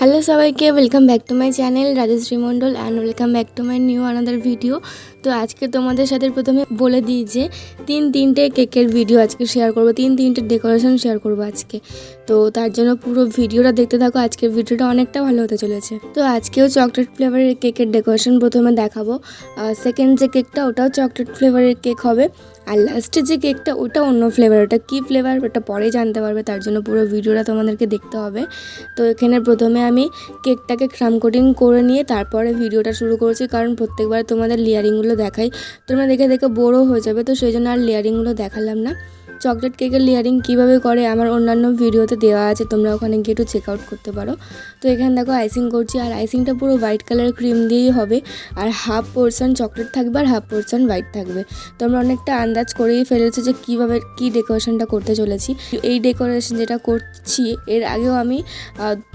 Hello সবাইকে welcome back to my channel Rajshree Mondal and welcome back to my new another video তো আজকে তোমাদের সাথে প্রথমে বলে দিই যে তিন তিনটে কেকের ভিডিও আজকে শেয়ার করব, তিন তিনটে ডেকোরেশন শেয়ার করব আজকে। তো তার জন্য পুরো ভিডিওটা দেখতে থাকো, আজকের ভিডিওটা অনেকটা ভালো হতে চলেছে। তো আজকেও চকলেট ফ্লেভারের কেকের ডেকোরেশন প্রথমে দেখাবো। সেকেন্ড যে কেকটা, ওটাও চকলেট ফ্লেভারের কেক হবে। আর লাস্টে যে কেকটা, ওটা অন্য ফ্লেভার ওটা কী ফ্লেভার ওটা পরেই জানতে পারবে, তার জন্য পুরো ভিডিওটা তোমাদেরকে দেখতে হবে। তো এখানে প্রথমে আমি কেকটাকে ক্রাম কোটিং করে নিয়ে তারপরে ভিডিওটা শুরু করেছি, কারণ প্রত্যেকবার তোমাদের লেয়ারিংগুলো দেখাই। তোমরা দেখে দেখে বোরও হয়ে যাবে, তো সেই জন্য আর লেয়ারিংগুলো দেখালাম না। চকলেট কেকের লেয়ারিং কীভাবে করে আমার অন্যান্য ভিডিওতে দেওয়া আছে, তোমরা ওখানে গিয়ে একটু চেক আউট করতে পারো। তো এখানে দেখো আইসিং করছি, আর আইসিংটা পুরো হোয়াইট কালার ক্রিম দিয়েই হবে। আর হাফ পোর্শন চকলেট থাকবে, আর হাফ পোর্শন হোয়াইট থাকবে। তোমরা অনেকটা আন্দাজ করেই ফেলেছো যে কীভাবে কী ডেকোরেশনটা করতে চলেছি। এই ডেকোরেশন যেটা করছি, এর আগেও আমি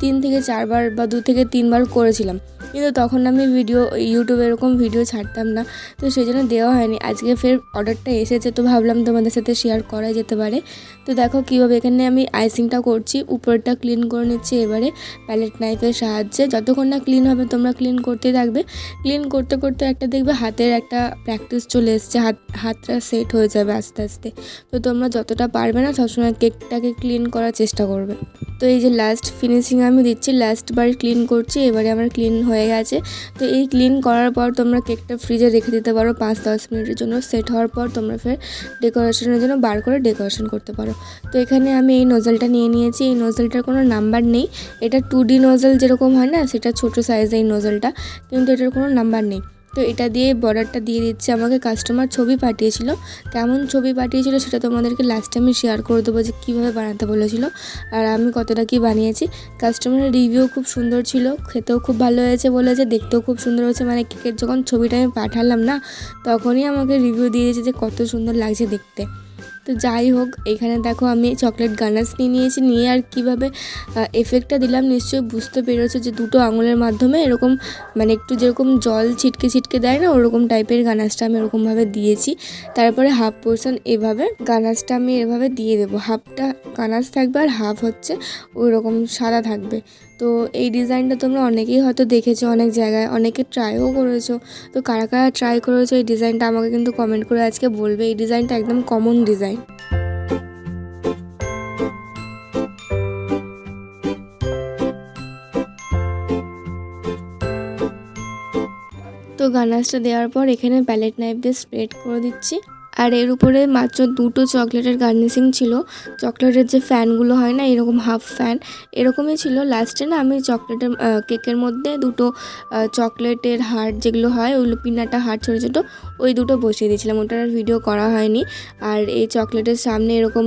তিন থেকে চারবার বা দু থেকে তিনবার করেছিলাম। কিন্তু তখন আমি ভিডিও ইউটিউবে এরকম ভিডিও ছাড়তাম না। তো সেই জন্য দেওয়া হয়নি। আজকে ফের অর্ডারটা এসেছে, তো ভাবলাম তোমাদের সাথে শেয়ার করা যেতে পারে। তো দেখো কীভাবে এখানে আমি আইসিংটা করছি, উপরটা ক্লিন করে নিচ্ছি এবারে প্যালেট নাইফের সাহায্যে। যতক্ষণ না ক্লিন হবে, তোমরা ক্লিন করতেই থাকবে। ক্লিন করতে করতে একটা দেখবে হাতের একটা প্র্যাকটিস চলে এসছে। হাত, হাতটা সেট হয়ে যাবে আস্তে আস্তে। তো তোমরা যতটা পারবে না, সবসময় কেকটাকে ক্লিন করার চেষ্টা করবে। তো এই যে লাস্ট ফিনিশিং আমি দিচ্ছি লাস্ট বার ক্লিন করছি, এবারে আমার ক্লিন হয়ে গেছে। তো এই ক্লিন করার পর তোমরা কেকটা ফ্রিজে রেখে দিতে পারো, পাঁচ দশ মিনিটের জন্য। সেট হওয়ার পর তোমরা ফের ডেকোরেশনের জন্য বার করে ডেকোরেশন করতে পারো। তো এখানে আমি এই নোজেলটা নিয়ে নিয়েছি। এই নোজেলটার কোনো নাম্বার নেই। এটা টু ডি নোজেল যেরকম হয় না, সেটা ছোটো সাইজের এই নোজেলটা কিন্তু এটার কোনো নাম্বার নেই। তো এটা দিয়ে বর্ডারটা দিয়ে দিচ্ছে, আমাকে কাস্টমার ছবি পাঠিয়েছিল। কেমন ছবি পাঠিয়েছিল সেটা তোমাদেরকে লাস্টে আমি শেয়ার করে দেবো যে কীভাবে বানাতে বলেছিলো। আর আমি কতটা কি বানিয়েছি। কাস্টমারের রিভিউ খুব সুন্দর ছিল, খেতেও খুব ভালো হয়েছে বলেছে দেখতেও খুব সুন্দর হয়েছে। মানে কেকের যখন ছবিটা আমি পাঠালাম না, তখনই আমাকে রিভিউ দিয়েছে যে কত সুন্দর লাগছে দেখতে। তো যাই হোক, এখানে দেখো আমি চকলেট গানাস নিয়ে নিয়েছি, নিয়ে আর কীভাবে এফেক্টটা দিলাম নিশ্চয়ই বুঝতে পেরেছ যে দুটো আঙুলের মাধ্যমে এরকম মানে একটু যেরকম জল ছিটকে ছিটকে দেয় না, ওরকম টাইপের গানাসটা আমি এরকমভাবে দিয়েছি। তারপরে হাফ পোর্শন এভাবে গানাসটা আমি এভাবে দিয়ে দেবো। হাফটা গানাস থাকবে আর হাফ হচ্ছে ওই রকম সাদা থাকবে। তো এই ডিজাইনটা তোমরা অনেকেই হয়তো দেখেছ অনেক জায়গায়, অনেকে ট্রাইও করেছ। তো কারা কারা ট্রাই করেছ এই ডিজাইনটা আমাকে কিন্তু কমেন্ট করে আজকে বলবে। এই ডিজাইনটা একদম কমন ডিজাইন তো গানাসটা দেওয়ার পর এখানে প্যালেট নাইফ দিয়ে স্প্রেড করে দিচ্ছি। আর এর উপরে মাত্র দুটো চকলেটের গার্নিশিং ছিল। চকলেটের যে ফ্যানগুলো হয় না, এরকম হাফ ফ্যান, এরকমই ছিল। লাস্টে না আমি চকলেটের কেকের মধ্যে দুটো চকলেটের হার্ট যেগুলো হয় ওইগুলো পিনাটা হার্ট ছোটো ছোটো ওই দুটো বসিয়ে দিয়েছিলাম। ওটার আর ভিডিও করা হয়নি। আর এই চকলেটের সামনে এরকম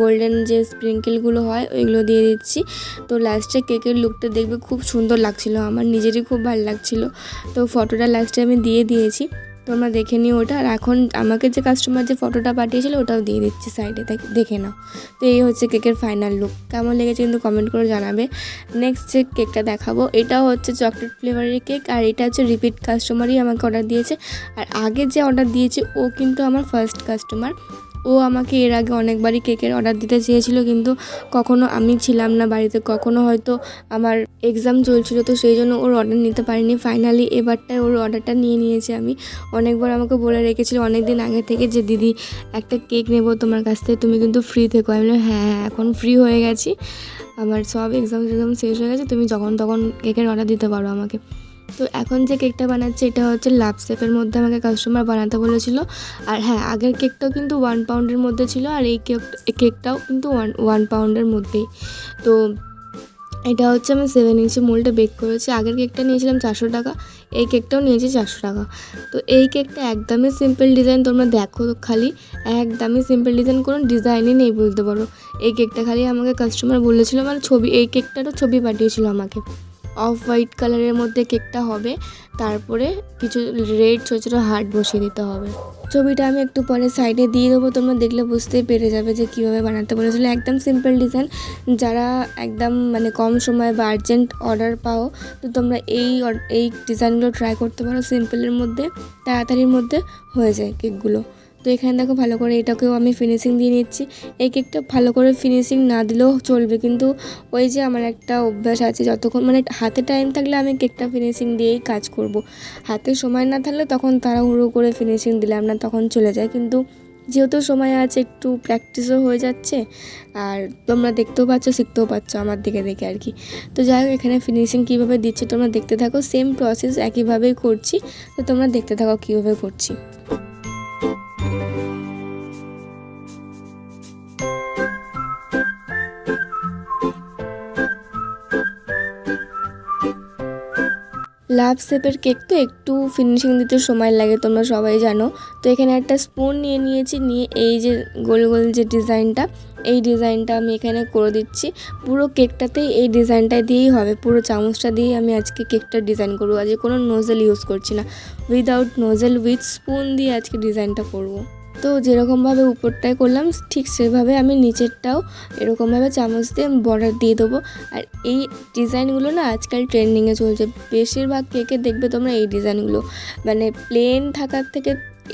গোল্ডেন যে স্প্রিঙ্কেলগুলো হয়, ওইগুলো দিয়ে দিচ্ছি। তো লাস্টে কেকের লুকটা দেখবে খুব সুন্দর লাগছিল আমার, নিজেরই খুব ভালো লাগছিল। তো ফটোটা লাস্টে আমি দিয়ে দিয়েছি। তোমরা দেখে নিও ওটা। আর এখন আমাকে যে কাস্টমার যে ফটোটা পাঠিয়েছিল, ওটাও দিয়ে দিচ্ছি সাইডে দেখে নাও। তো এই হচ্ছে কেকের ফাইনাল লুক কেমন লেগেছে কিন্তু কমেন্ট করে জানাবে। নেক্সট যে কেকটা দেখাবো এটাও হচ্ছে চকলেট ফ্লেভারের কেক আর এটা হচ্ছে রিপিট কাস্টমারই আমাকে অর্ডার দিয়েছে। আর আগে যে অর্ডার দিয়েছে, ও কিন্তু আমার ফার্স্ট কাস্টমার ও আমাকে এর আগে অনেকবারই কেকের অর্ডার দিতে চেয়েছিল, কিন্তু কখনো আমি ছিলাম না বাড়িতে, কখনো হয়তো আমার এক্সাম চলছিল, তো সেই জন্য ওর অর্ডার নিতে পারিনি। ফাইনালি এবারটায় ওর অর্ডারটা নিয়ে নিয়েছি আমি। অনেকবার আমাকে বলে রেখেছিল অনেক দিন আগে থেকে যে, দিদি, একটা কেক নেব তোমার কাছ থেকে, তুমি কিন্তু ফ্রি থেকো। আমি বললাম হ্যাঁ হ্যাঁ এখন ফ্রি হয়ে গেছি। আমার সব এক্সাম টেক্সাম শেষ হয়ে গেছে, তুমি যখন তখন কেকের অর্ডার দিতে পারো আমাকে। তো এখন যে কেকটা বানাচ্ছে, এটা হচ্ছে লাভ শেপের মধ্যে আমাকে কাস্টমার বানাতে বলেছিল। আর হ্যাঁ আগের কেকটাও কিন্তু ওয়ান পাউন্ডের মধ্যে ছিল আর এই কেক কেকটাও কিন্তু ওয়ান ওয়ান পাউন্ডের মধ্যেই। তো এটা হচ্ছে আমি সেভেন ইঞ্চি মোল্ডে বেক করেছি। আগের কেকটা নিয়েছিলাম চারশো টাকা, এই কেকটাও নিয়েছি চারশো টাকা। তো এই কেকটা একদমই সিম্পল ডিজাইন তোমরা দেখো খালি। একদমই সিম্পল ডিজাইন কোনো ডিজাইনই নেই বলতে পারো। এই কেকটা খালি আমাকে কাস্টমার বলেছিল মানে ছবি, এই কেকটারও ছবি পাঠিয়েছিল আমাকে। অফ হোয়াইট কালারের মধ্যে কেকটা হবে। তারপরে কিছু রেড ছোটো ছোটো হার্ট বসিয়ে দিতে হবে। ছবিটা আমি একটু পরে সাইডে দিয়ে দেবো, তোমরা দেখলে বুঝতেই পেরে যাবে যে কীভাবে বানাতে বলেছিল। একদম সিম্পল ডিজাইন যারা একদম মানে কম সময় বা আর্জেন্ট অর্ডার পাও, তো তোমরা এই এই ডিজাইনগুলো ট্রাই করতে পারো সিম্পলের মধ্যে, তাড়াতাড়ির মধ্যে হয়ে যায় কেকগুলো। তো এখানে দেখো ভালো করে এটাকেও আমি ফিনিশিং দিয়ে নিচ্ছি। এই কেকটা ভালো করে ফিনিশিং না দিলেও চলবে। কিন্তু ওই যে আমার একটা অভ্যাস আছে, যতক্ষণ মানে হাতে টাইম থাকলে আমি কেকটা ফিনিশিং দিয়েই কাজ করব। হাতে সময় না থাকলে তখন তাড়াহুড়ো করে ফিনিশিং দিলাম না, তখন চলে যায়। কিন্তু যেহেতু সময় আছে, একটু প্র্যাকটিসও হয়ে যাচ্ছে, আর তোমরা দেখতেও পাচ্ছ, শিখতেও পাচ্ছ আমার দিকে দেখে আর কি। তো যাই হোক, এখানে ফিনিশিং কীভাবে দিচ্ছে তোমরা দেখতে থাকো। সেম প্রসেস একইভাবেই করছি। তো তোমরা দেখতে থাকো কীভাবে করছি। লাভ শেপের কেক তো একটু ফিনিশিং দিতে সময় লাগে, তোমরা সবাই জানো। তো এখানে একটা স্পুন নিয়ে নিয়েছি, নিয়ে এই যে গোল গোল যে ডিজাইনটা, এই ডিজাইনটা আমি এখানে করে দিচ্ছি। পুরো কেকটাতেই এই ডিজাইনটা দিয়েই হবে, পুরো চামচটা দিয়েই আমি আজকে কেকটা ডিজাইন করব। আজকে কোনো নোজেল ইউজ করছি না। উইদাউট নোজেল উইথ স্পুন দিয়ে আজকে ডিজাইনটা করব। তো যেরকমভাবে উপরটায় করলাম, ঠিক সেভাবে আমি নিচেরটাও এরকমভাবে চামচ দিয়ে বর্ডার দিয়ে দেবো। আর এই ডিজাইনগুলো না আজকাল ট্রেন্ডিংয়ে চলছে। বেশিরভাগ কেকে দেখবে তোমরা এই ডিজাইনগুলো। মানে প্লেন থাকার থেকে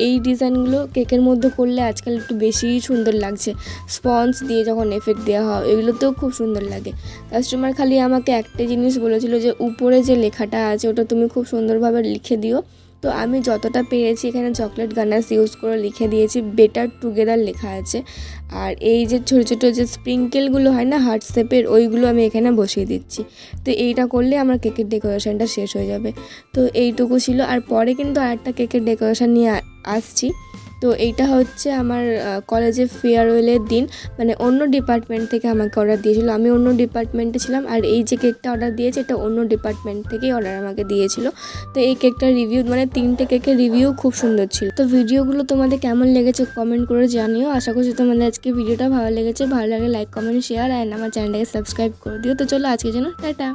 এই ডিজাইনগুলো কেকের মধ্যে করলে আজকাল একটু বেশিই সুন্দর লাগছে। স্পঞ্জ দিয়ে যখন এফেক্ট দেওয়া হয়, এগুলোতেও খুব সুন্দর লাগে। কাস্টমার খালি আমাকে একটা জিনিস বলেছিল যে, উপরে যে লেখাটা আছে, ওটা তুমি খুব সুন্দরভাবে লিখে দিও। তো আমি যতটা পেরেছি এখানে চকলেট গানাস ইউজ করে লিখে দিয়েছি বেটার টুগেদার লেখা আছে। আর এই যে ছোটো ছোটো যে স্প্রিঙ্কেলগুলো হয় না হার্ট শেপের ওইগুলো আমি এখানে বসিয়ে দিচ্ছি। তো এইটা করলে আমার কেকের ডেকোরেশনটা শেষ হয়ে যাবে। তো এইটুকু ছিল। আর পরে কিন্তু আরেকটা কেকের ডেকোরেশন নিয়ে আসছি। তো এইটা হচ্ছে আমার কলেজে ফেয়ারওয়েলের দিন। মানে অন্য ডিপার্টমেন্ট থেকে আমাকে অর্ডার দিয়েছিল। আমি অন্য ডিপার্টমেন্টে ছিলাম আর এই যে কেকটা অর্ডার দিয়েছে, এটা অন্য ডিপার্টমেন্ট থেকেই অর্ডার আমাকে দিয়েছিল। তো এই কেকটার রিভিউ মানে তিনটে কেকের রিভিউ খুব সুন্দর ছিল। তো ভিডিওগুলো তোমাদের কেমন লেগেছে কমেন্ট করে জানিও। আশা করছি তোমাদের আজকে ভিডিওটা ভালো লেগেছে। ভালো লাগে লাইক কমেন্ট শেয়ার অ্যান্ড আমার চ্যানেলটাকে সাবস্ক্রাইব করে দিও। তো চলো আজকে যেন টাটা।